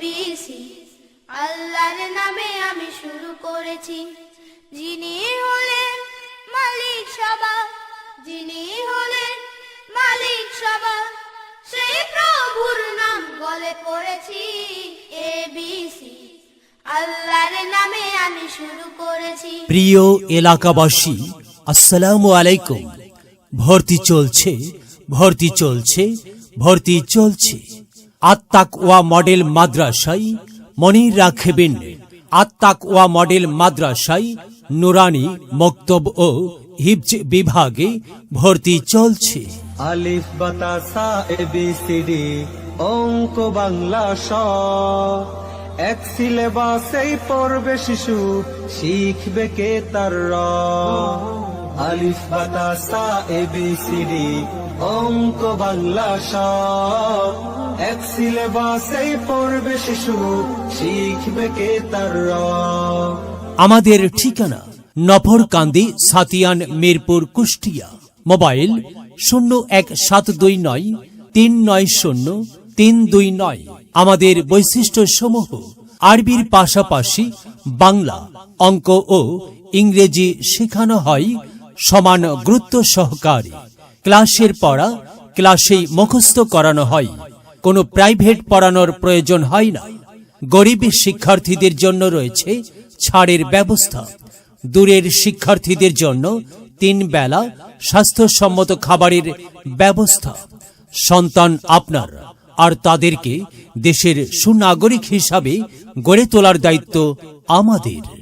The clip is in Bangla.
বিসি। আল্লাহর নামে আমি শুরু করেছি। যিনি হলেন মালিক সবা যিনি হলেন মালিক সবা সেই প্রভুর নাম বলে পড়েছি এ বিসি আল্লাহর নামে আমি শুরু করেছি। প্রিয় এলাকাবাসী, আসসালামু আলাইকুম। ভর্তি চলছে ভর্তি চলছে ভর্তি চলছে। আত্মাক ওয়া মডেল মাদ্রাসাই মনে রাখবেন। আত্মাক ওয়া মডেল মাদ্রাসাই নুরানি মক্তব ও হিবজ বিভাগে ভর্তি চলছে। আলিফ বাতাসা এ, বি, সি, ডি, অঙ্ক, বাংলা, স। এক সিলেবাসেই পড়বে শিশু, শিখবে কে তার আলিফ বাতাসা এ, বি, সি, ডি, অঙ্ক, বাংলা, স। আমাদের ঠিকানা নফরকান্দি সাতিয়ান, মিরপুর, কুষ্টিয়া। মোবাইল শূন্য এক সাত দুই নয়, তিন নয় শূন্য, তিন দুই নয়। আমাদের বৈশিষ্ট্য সমূহ আরবির পাশাপাশি বাংলা অঙ্ক ও ইংরেজি শেখানো হয় সমান গুরুত্ব সহকারে। ক্লাসের পড়া ক্লাসেই মুখস্থ করানো হয়। কোনো প্রাইভেট পড়ানোর প্রয়োজন হয় না। গরিব শিক্ষার্থীদের জন্য রয়েছে ছাড়ের ব্যবস্থা। দূরের শিক্ষার্থীদের জন্য তিন বেলা স্বাস্থ্যসম্মত খাবারের ব্যবস্থা। সন্তান আপনার, আর তাদেরকে দেশের সুনাগরিক হিসাবে গড়ে তোলার দায়িত্ব আমাদের।